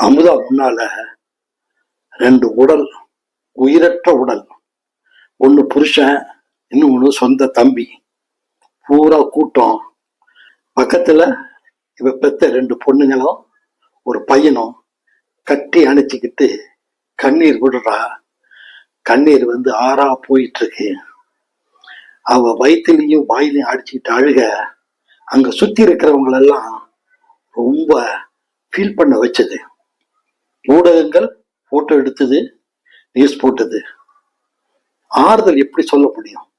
அமுதா முன்னால ரெண்டு உடல் உயிரற்ற உடல். ஒன்று புருஷன் இன்னொன்று சொந்த தம்பி. பூரா கூட்டம். பக்கத்தில் இவ பெத்த ரெண்டு பொண்ணுங்களும் ஒரு பையனும் கட்டி அணைச்சிக்கிட்டு கண்ணீர் விடுறா. கண்ணீர் வந்து ஆறா போயிட்டு இருக்கு அவ வயிற்றுலையும் வாயிலையும் அடிச்சுக்கிட்டு அழுக. அங்க சுத்தி இருக்கிறவங்களெல்லாம் ரொம்ப ஃபீல் பண்ண வச்சது. ஊடகங்கள் போட்டோ எடுத்தது நியூஸ் போட்டது. ஆறுதல் எப்படி சொல்ல முடியும்?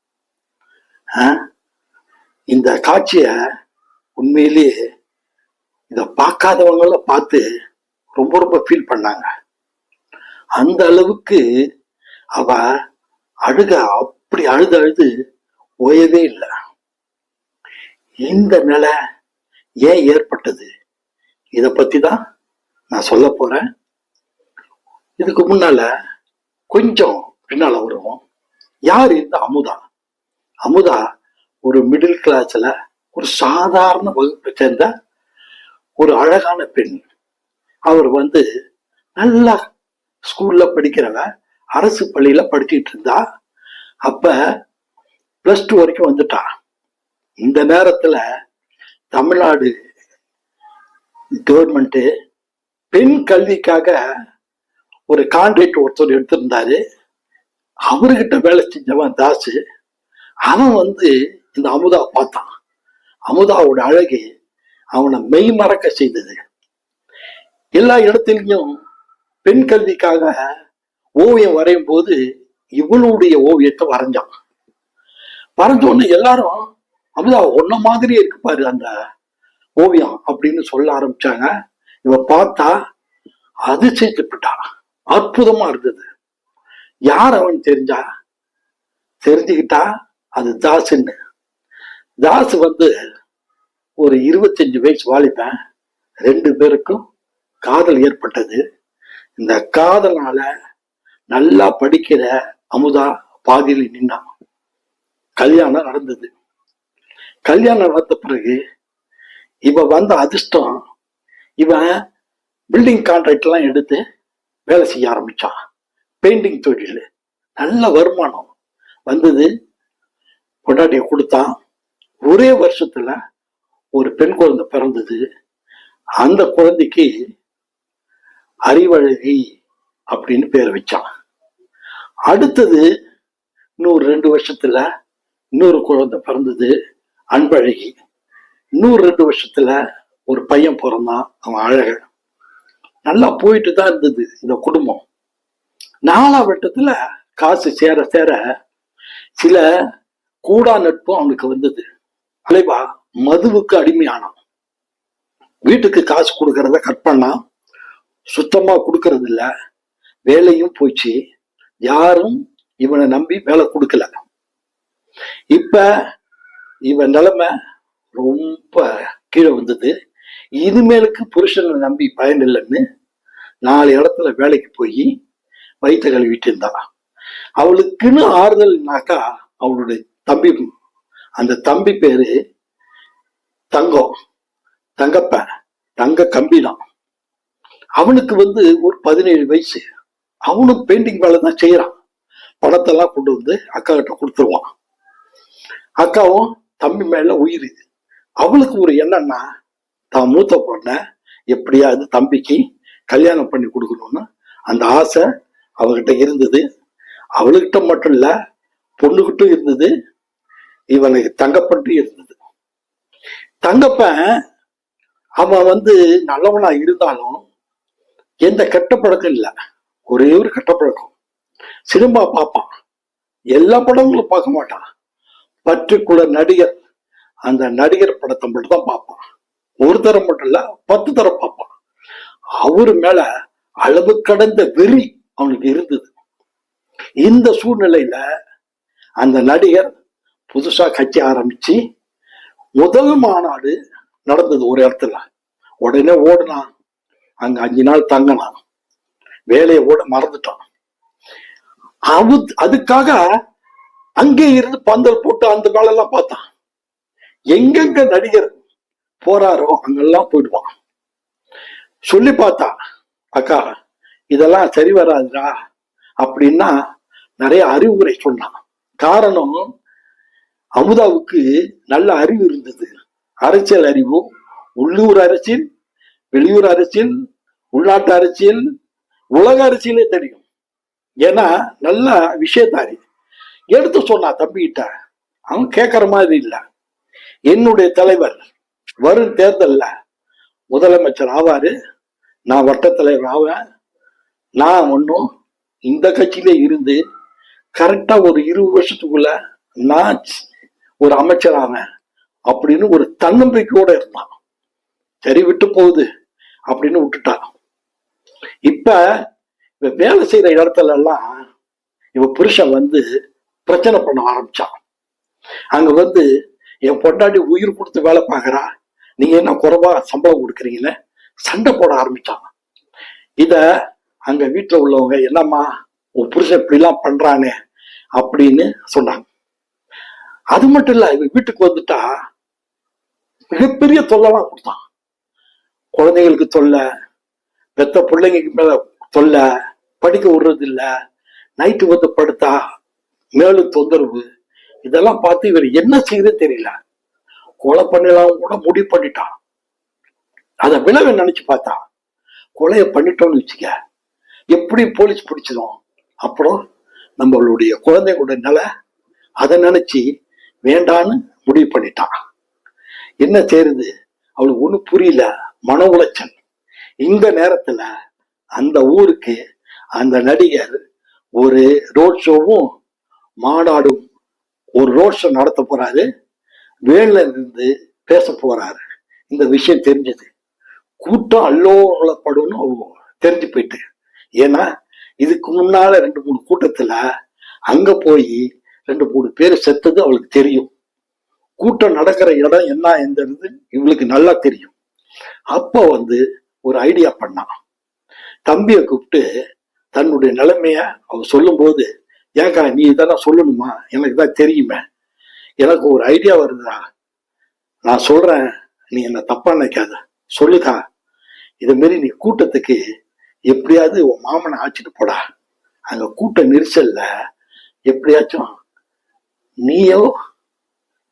ஆ? இந்த காட்சிய உண்மையிலேயே இதை பார்க்காதவங்கள பார்த்து ரொம்ப ரொம்ப ஃபீல் பண்ணாங்க. அந்த அளவுக்கு அவ அழுக அப்படி அழுது அழுது ஓயவே இல்லை. இந்த நிலை ஏன் ஏற்பட்டது? இதை பத்தி தான் நான் சொல்ல போறேன். இதுக்கு முன்னால கொஞ்சம் பின்னால வருவோம் யார்? இந்த அமுதா. அமுதா ஒரு மிடில் கிளாஸ்ல ஒரு சாதாரண வகுப்பை சேர்ந்த ஒரு அழகான பெண். அவர் வந்து நல்லா ஸ்கூல்ல படிக்கிறவ அரசு பள்ளியில படிச்சுட்டு இருந்தா. அப்ப பிளஸ் டூ வரைக்கும் வந்துட்டா. இந்த நேரத்துல தமிழ்நாடு கவர்மெண்ட் பெண் கல்விக்காக ஒரு கான்ட்ராக்ட் ஒருத்தர் எடுத்திருந்தாரு. அவர்கிட்ட வேலை செஞ்சவன் தாசு அவன் வந்து இந்த அமுதா பார்த்தான். அமுதாவோட அழகு அவனை மெய் மறக்க செய்தது. எல்லா இடத்துலையும் பெண் கல்விக்காக ஓவியம் வரையும் போது இவளுடைய ஓவியத்தை வரைஞ்சான். வரைஞ்ச எல்லாரும் அமுதா ஒன்ன மாதிரியே இருக்கு பாரு அந்த ஓவியம் அப்படின்னு சொல்ல ஆரம்பிச்சாங்க. இவ பார்த்தா அதிசயத்துப்பட்டான் அற்புதமா இருந்தது. யார் அவன் தெரிஞ்சா? தெரிஞ்சுக்கிட்டா அது தாசுன்னு. தாஸ் வந்து ஒரு இருபத்தஞ்சு வயசு வாலிப்பேன் ரெண்டு பேருக்கும் காதல் ஏற்பட்டது. இந்த காதலால நல்லா படிக்கிற அமுதா பாதியில் நின்னான். கல்யாணம் நடந்தது. கல்யாணம் நடந்த பிறகு இவ வந்த அதிர்ஷ்டம் இவன் பில்டிங் கான்ட்ராக்ட் எல்லாம் எடுத்து வேலை செய்ய ஆரம்பிச்சான். பெயிண்டிங் தொழில் நல்ல வருமானம் வந்தது. பொண்டாட்டியை கொடுத்தான். ஒரே வருஷத்துல ஒரு பெண் குழந்தை பிறந்தது. அந்த குழந்தைக்கு அறிவழகி அப்படின்னு பேர் வச்சான். அடுத்தது இன்னொரு ரெண்டு வருஷத்துல இன்னொரு குழந்தை பிறந்தது அன்பழகி. இன்னொரு ரெண்டு வருஷத்துல ஒரு பையன் பிறந்தான் அவன் அழகன். நல்லா போயிட்டு தான் இருந்தது இந்த குடும்பம். நாலாம் வட்டத்துல காசு சேர சேர சில கூடா நட்பும் அவனுக்கு வந்தது. அலைவா மதுவுக்கு அடிமையானான். வீட்டுக்கு காசு கொடுக்கறத கட் பண்ணா சுத்தமா கொடுக்கறது இல்ல வேலையும் போச்சு. யாரும் இவனை நம்பி வேலை கொடுக்கல. இப்ப இவன் நிலைமை ரொம்ப கீழே வந்தது. இனிமேலுக்கு புருஷனை நம்பி பயன் இல்லைன்னு நாலு இடத்துல வேலைக்கு போய் வயிற்ற கழுவிட்டு இருந்தா அவளுக்குன்னு ஆறுதல்னாக்கா அவளுடைய தம்பி அந்த தம்பி பேரு தங்கம் தங்கப்ப தங்க கம்பி தான் அவனுக்கு வந்து ஒரு பதினேழு வயசு. அவனும் பெயிண்டிங் வேலை தான் செய்யறான். பணத்தெல்லாம் கொண்டு வந்து அக்கா கிட்ட கொடுத்துருவான். அக்காவும் தம்பி மேல உயிர். அவளுக்கு ஒரு என்னன்னா தான் மூத்த பொண்ண எப்படியாவது தம்பிக்கு கல்யாணம் பண்ணி கொடுக்கணும்னு அந்த ஆசை அவகிட்ட இருந்தது. அவளுக்கிட்ட மட்டும் இல்ல பொண்ணுகிட்டும் இருந்தது. இவனுக்கு தங்கப்பட்டு இருந்தது. தங்கப்பன் அவன் வந்து நல்லவனா இருந்தாலும் எந்த கெட்ட பழக்கம் இல்லை. ஒரே ஒரு கெட்ட பழக்கம். சினிமா பார்ப்பான். எல்லா படங்களும் பார்க்க மாட்டான். பர்டிகுலர் நடிகர் அந்த நடிகர் படத்தை மட்டும் தான் பார்ப்பான். ஒரு தரம் மட்டும் இல்ல பத்து தரம் பார்ப்பான். அவரு மேல அளவு கடந்த வெறி அவனுக்கு இருந்தது. இந்த சூழ்நிலையில அந்த நடிகர் புதுசா கட்சி ஆரம்பிச்சு முதல் மாநாடு நடந்தது ஒரு இடத்துல. உடனே ஓடினான். அங்க அஞ்சு நாள் தங்கினான். வேலையை ஓட மறந்துட்டான். அவு அதுக்காக அங்கே இருந்து பந்தல் போட்டு அந்த வேலையெல்லாம் பார்த்தான். எங்கெங்க நடிகர் போறாரோ அங்கெல்லாம் போயிடுவான். சொல்லி பார்த்தா அக்கா இதெல்லாம் சரி வராதுடா அப்படின்னா நிறைய அறிவுரை சொன்னான். காரணம் அமுதாவுக்கு நல்ல அறிவு இருந்தது. அரசியல் அறிவு உள்ளூர் அரசியல் வெளியூர் அரசியல் உள்நாட்டு அரசியல் உலக அரசியலே தெரியும். ஏன்னா நல்ல விஷயத்தாரி. எடுத்து சொன்னா தம்பிகிட்ட அவன் கேட்கற மாதிரி இல்லை. என்னுடைய தலைவர் வரும் தேர்தல்ல முதலமைச்சர் ஆவாரு நான் வட்ட தலைவர் ஆவேன். நான் ஒன்றும் இந்த கட்சியிலே இருந்து கரெக்டா ஒரு இருபது வருஷத்துக்குள்ள நான் ஒரு அமைச்சர் ஆவேன் அப்படின்னு ஒரு தன்னம்பிக்கையோட இருந்தான். சரி விட்டு போகுது அப்படின்னு விட்டுட்டான் இப்ப இவ வேலை செய்யற இடத்துல எல்லாம் இவ புருஷன் வந்து பிரச்சனை பண்ண ஆரம்பிச்சான். அங்க வந்து என் பொண்டாட்டி உயிர் கொடுத்து வேலை பார்க்கறான் நீங்க என்ன குறைவா சம்பளம் கொடுக்குறீங்கன்னு சண்டை போட ஆரம்பிச்சான் இத அங்க வீட்டுல உள்ளவங்க என்னம்மா உன் புருஷன் இப்படி எல்லாம் பண்றானே அப்படின்னு சொன்னாங்க. அது மட்டும் இல்ல இவன் வீட்டுக்கு வந்துட்டா மிகப்பெரிய தொல்லைலாம் கொடுத்தான். குழந்தைங்களுக்கு தொல்லை பெத்த பிள்ளைங்களுக்கு மேல தொல்லை படிக்க விடுறது இல்லை நைட்டு வந்து படுத்தா மேலும் தொந்தரவு இதெல்லாம் பார்த்து இவர் என்ன செய்யுது தெரியல. கொலை பண்ணலாம் கூட முடிவு பண்ணிட்டான். அதை விளைவை நினைச்சு பார்த்தா கொலையை பண்ணிட்டோம்னு வச்சுக்க எப்படி போலீஸ் பிடிச்சிடும் அப்புறம் நம்மளுடைய குழந்தைங்களோட நிலை அதை நினைச்சு வேண்டான்னு முடிவு பண்ணிட்டான். என்ன செய்யறது அவளுக்கு ஒன்றும் புரியல. மன உளைச்சல். இந்த நேரத்துல அந்த ஊருக்கு அந்த நடிகர் ஒரு ரோட் ஷோவும் மாநாடும் ஒரு ரோட் ஷோ நடத்த போறாரு. வேல இருந்து பேச போறாரு. இந்த விஷயம் தெரிஞ்சது. கூட்டம் அல்லோலப்படும்னு அவங்க தெரிஞ்சு போயிட்டு. ஏன்னா இதுக்கு முன்னால ரெண்டு மூணு கூட்டத்துல அங்க போய் ரெண்டு மூணு பேர் செத்தது அவளுக்கு தெரியும். கூட்டம் நடக்கிற இடம் என்ன எந்தது இவளுக்கு நல்லா தெரியும். அப்ப வந்து ஒரு ஐடியா பண்ணான் தம்பியை கூப்பிட்டு தன்னுடைய நிலைமைய அவ சொல்லும்போது ஏக்கா நீ இதெல்லாம் சொல்லணுமா? எனக்கு தான் தெரியுமே. எனக்கு ஒரு ஐடியா வருதுடா நான் சொல்றேன் நீ என்ன தப்பா நினைக்காத. சொல்லுதா இது மாரி நீ கூட்டத்துக்கு எப்படியாவது உன் மாமனை ஆச்சிட்டு போடா. அங்க கூட்ட நெரிசல்ல எப்படியாச்சும் நீயோ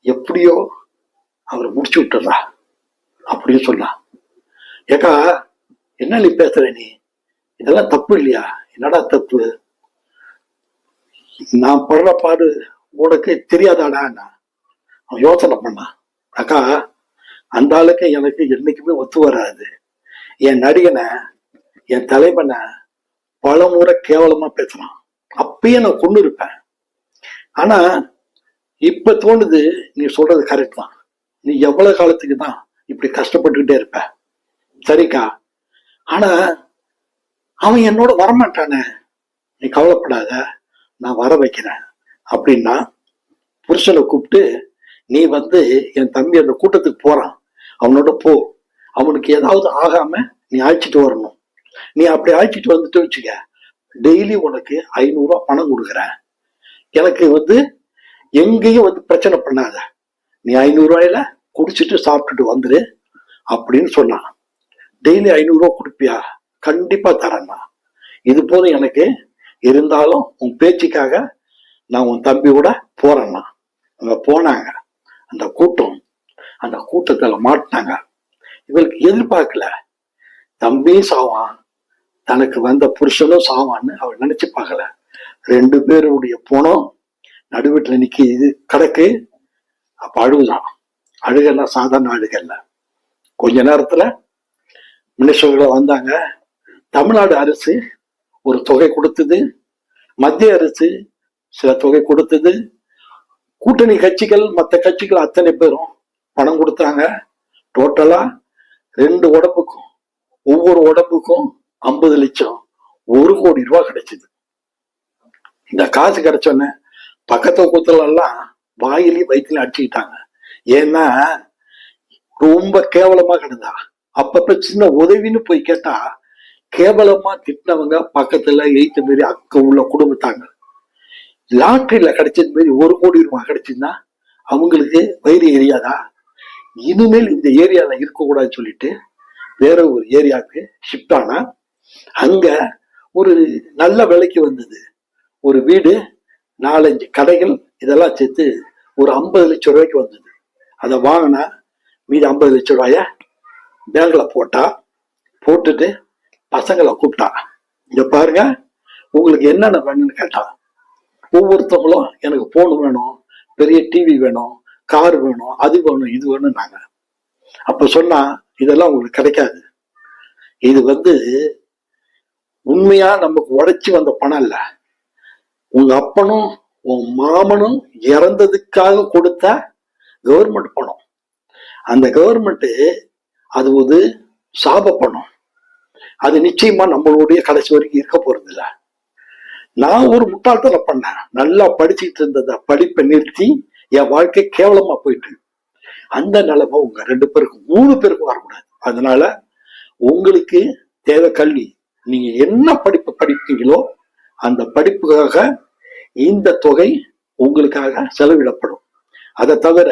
எப்படியோ அவரை முடிச்சு விட்டுறா. அப்படின்னு சொன்னா ஏக்கா என்ன நீ பேசுற நீ? இதெல்லாம் தப்பு இல்லையா? என்னடா தப்பு? நான் படுற பாடு உனக்கு தெரியாதாடா நான் யோசனை பண்ணான் அக்கா அந்த ஆளுக்கு எனக்கு என்னைக்குமே ஒத்து வராது. என் நடிகனை என் தலைவனை பல முறை கேவலமா பேசுறான். அப்பயே நான் கொண்டு இருப்பேன். ஆனா இப்ப தோணுது நீ சொல்றது கரெக்ட் தான். நீ எவ்வளவு காலத்துக்கு தான் இப்படி கஷ்டப்பட்டுக்கிட்டே இருப்ப? சரிக்கா. ஆனா அவன் என்னோட வரமாட்டானே. நீ கவலைப்படாத நான் வர வைக்கிறேன். அப்படின்னா புருஷனை கூப்பிட்டு நீ வந்து என் தம்பி அந்த கூட்டத்துக்கு போறான். அவனோட போ. அவனுக்கு ஏதாவது ஆகாம நீ அழைச்சிட்டு வரணும். நீ அப்படி அழைச்சிட்டு வந்துட்டு வச்சுக்க. டெய்லி உனக்கு ஐநூறுரூவா பணம் கொடுக்குறேன். எனக்கு வந்து எங்கேயும் வந்து பிரச்சனை பண்ணாத. நீ ஐநூறுரூவாயில குடிச்சிட்டு சாப்பிட்டுட்டு வந்துரு அப்படின்னு சொன்னான். டெய்லி ஐநூறுரூவா கொடுப்பியா? கண்டிப்பா தரேன்னா இது போதும் எனக்கு. இருந்தாலும் உன் பேச்சுக்காக நான் உன் தம்பியோட போறேன்னா அங்க போனாங்க. அந்த கூட்டம் அந்த கூட்டத்துல மாட்டினாங்க. இவளுக்கு எதிர்பார்க்கல. தம்பியும் சாவான் தனக்கு வந்த புருஷனும் சாவான்னு அவள் நினைச்சு பார்க்கல. ரெண்டு பேருடைய பணம் நடுவீட்டில் நிற்கி இது கிடக்கு. அப்போ அழுகுதான். அழுகெல்லாம் சாதாரண அழுகல்ல கொஞ்ச நேரத்தில் மினிஸ்டர்களை வந்தாங்க. தமிழ்நாடு அரசு ஒரு தொகை கொடுத்தது. மத்திய அரசு சில தொகை கொடுத்தது. கூட்டணி கட்சிகள் மற்ற கட்சிகள் அத்தனை பேரும் பணம் கொடுத்தாங்க. டோட்டலா ரெண்டு உடம்புக்கும் ஒவ்வொரு உடம்புக்கும் ஐம்பது லட்சம் ஒரு கோடி ரூபாய் கிடைச்சது. இந்த காசு கிடைச்சோன்னே பக்கத்து கூத்துல எல்லாம் வாயிலையும் வயிற்றுல அடிச்சுக்கிட்டாங்க. ஏன்னா ரொம்ப கேவலமா கிடந்தா. அப்பப்ப சின்ன உதவின்னு போய் கேட்டா கேவலமா திட்டினவங்க பக்கத்துல எய்த்த மாரி அக்க உள்ள குடும்பத்தாங்க. லாட்டரியில கிடைச்சது மாரி ஒரு கோடி ரூபாய் கிடைச்சதுன்னா அவங்களுக்கு வயிறு எரியாதா? இனிமேல் இந்த ஏரியால இருக்கக்கூடாதுன்னு சொல்லிட்டு வேற ஒரு ஏரியாவுக்கு ஷிஃப்ட் ஆனா அங்க ஒரு நல்ல விலைக்கு வந்தது. ஒரு வீடு நாலஞ்சு கடைகள் இதெல்லாம் சேர்த்து ஒரு ஐம்பது லட்சம் ரூபாய்க்கு வந்தது. அதை வாங்கினா மீதி ஐம்பது லட்சம் ரூபாய பேங்கில் போட்டா போட்டுட்டு பசங்களை கூப்பிட்டா. இங்க பாருங்க உங்களுக்கு என்னென்ன வேணும்னு கேட்டான் ஒவ்வொருத்தவங்களும் எனக்கு போன் வேணும் பெரிய டிவி வேணும் கார் வேணும் அது வேணும் இது வேணும் நாங்க. அப்ப சொன்னா இதெல்லாம் உங்களுக்கு கிடைக்காது. இது வந்து உண்மையா நமக்கு உடைச்சு வந்த பணம் இல்ல. உங்க அப்பனும் உன் மாமனும் இறந்ததுக்காக கொடுத்த கவர்மெண்ட் பணம். அந்த கவர்மெண்ட் அது ஒரு சாப பணம். அது நிச்சயமா நம்மளுடைய கடைசி வரைக்கும் இருக்க போறது இல்லை நான் ஒரு முட்டாள்தனம் பண்ணேன். நல்லா படிச்சுட்டு இருந்தத படிப்பை நிறுத்தி என் வாழ்க்கை கேவலமா போயிட்டு. அந்த நிலைமை உங்க ரெண்டு பேருக்கும் மூணு பேருக்கும் வரக்கூடாது. அதனால உங்களுக்கு தேவை கல்வி. நீங்க என்ன படிப்பு படிப்பீங்களோ அந்த படிப்புக்காக இந்த தொகை உங்களுக்காக செலவிடப்படும். அதை தவிர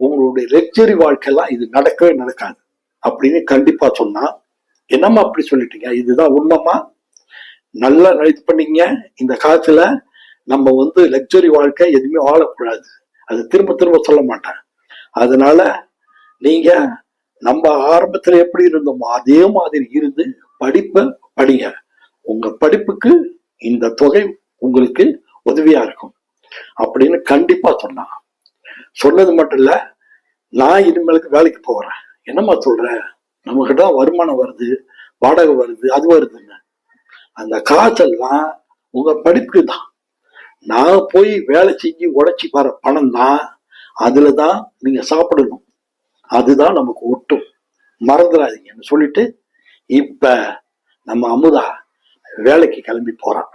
உங்களுடைய லெக்சரி வாழ்க்கையெல்லாம் இது நடக்கவே நடக்காது. அப்படின்னு கண்டிப்பா சொன்னா என்னம்மா அப்படி சொல்லிட்டீங்க? இதுதான் உண்மைமா நல்லா இது பண்ணிக்கங்க இந்த காலத்துல நம்ம வந்து லக்ஸரி வாழ்க்கை எதுவுமே வாழக்கூடாது. அது திரும்ப திரும்ப சொல்ல மாட்டேன். அதனால நீங்க நம்ம ஆரம்பத்துல எப்படி இருந்தோமோ அதே மாதிரி இருந்து படிப்பை படிங்க. உங்க படிப்புக்கு இந்த தொகை உங்களுக்கு உதவியா இருக்கும். அப்படின்னு கண்டிப்பா சொன்னான். சொன்னது மட்டும் இல்ல நான் இனிமேலுக்கு வேலைக்கு போறேன். என்னம்மா சொல்ற? நம்மகிட்ட வருமானம் வருது வாடகை வருது அது வருது அந்த காசெல்லாம் உங்க படிப்புக்கு தான். நான் போய் வேலை செஞ்சு உழைச்சி வர பணம் தான் அதுல தான் நீங்க சாப்பிடணும். அதுதான் நமக்கு ஒட்டும். மறந்துடாதீங்கன்னு சொல்லிட்டு இப்ப நம்ம அமுதா வேலைக்கு கிளம்பி போறான்.